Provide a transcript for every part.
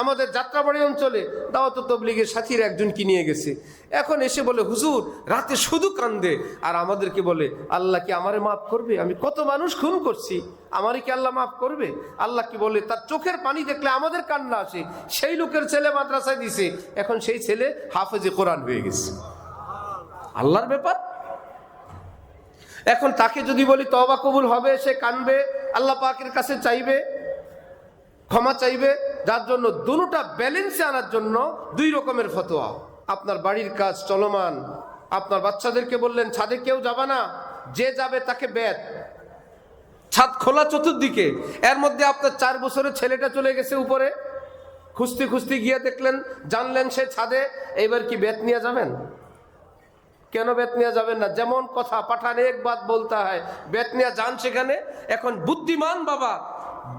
আমাদের যাত্রাবাড়ি অঞ্চলে দাওয়াত তবলিগের সাথীর একজনকে নিয়ে গেছে? এখন এসে বলে, হুজুর, রাতে শুধু কান্দে। আর আমাদেরকে বলে, আল্লাহ কি আমারে মাফ করবে? আমি কত মানুষ খুন করছি আমারই কি আল্লাহ মাফ করবে? আল্লাহ কি বলে, তার চোখের পানি দেখলে আমাদের কান্না আসে, সেই লোকের ছেলে মাদ্রাসায় দিছে। এখন সেই ছেলে হাফেজে কোরআন হয়ে গেছে। আল্লাহর ব্যাপার? এখন তাকে যদি বলি তবা কবুল হবে, সে কানবে, আল্লাহ পাকের কাছে চাইবে, ক্ষমা চাইবে যার জন্য দুটা ব্যালেন্সে আনার জন্য দুই রকমের ফতোয়া। আপনার বাড়ির কাজ চলমান। আপনার বাচ্চাদেরকে বললেন, ছাদে কেউ যাবে না। যে যাবে তাকে ব্যাত ছাদ খোলা চতুর্দিকে। এর মধ্যে আপনার চার বছরের ছেলেটা চলে গেছে উপরে। খুঁজতে খুঁজতে গিয়ে দেখলেন, জানলেন সে ছাদে। এবার কি বেত নিয়ে যাবেন? কেন বেত নিয়ে যাবেন না? যেমন কথা পাঠান, এক বাদ বলতে হয় বেত নিয়ে যান সেখানে। এখন বুদ্ধিমান বাবা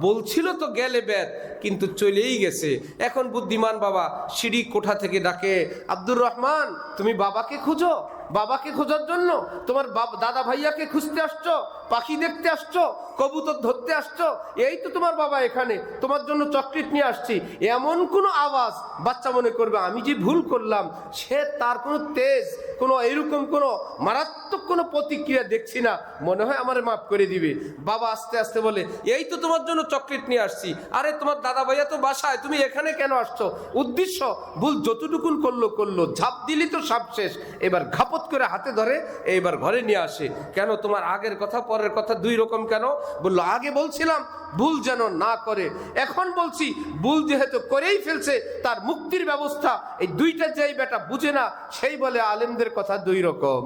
বলছিল তো গেলে বেত কিন্তু চলেই গেছে। এখন বুদ্ধিমান বাবা সিঁড়ি কোঠা থেকে ডাকে, আব্দুর রহমান, তুমি বাবাকে খুঁজো? বাবাকে খোঁজার জন্য তোমার দাদা ভাইয়াকে খুঁজতে আসছো? পাখি দেখতে আসছো? কবুতর ধরতে আসছো? এই তো তোমার বাবা এখানে। তোমার জন্য চকলেট নিয়ে আসছি। এমন কোনো আওয়াজ বাচ্চা মনে করবে, আমি যে ভুল করলাম, সে তার কোনো তেজ কোনো এরকম কোনো মারাত্মক কোনো প্রতিক্রিয়া দেখছি না। মনে হয় আমার মাফ করে দিবে। বাবা আস্তে আস্তে বলে, এই তো তোমার জন্য চকলেট নিয়ে আসছি। আরে তোমার দাদা ভাইয়া তো বাসায়, তুমি এখানে কেন আসছো? উদ্দেশ্য, ভুল যতটুকুন করল করল। ঝাঁপ দিলি তো সব শেষ। এবার ঘাপত করে হাতে ধরে এইবার ঘরে নিয়ে আসে। কেন, তোমার আগের কথা, পরের কথা দুই রকম কেন? বলল, আগে বলছিলাম ভুল যেন না করে। এখন বলছি, ভুল যেহেতু করেই ফেলছে, তার মুক্তির ব্যবস্থা এই দুইটা যেই বেটা বুঝে না, সেই বলে আলেমদের কথা দুই রকম।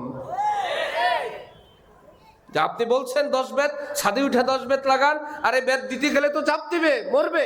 যা আপনি বলছেন দশ বেত ছাদে উঠে দশ বেত লাগান, আর এই বেত দিতে গেলে তো চাপ দিবে, মরবে।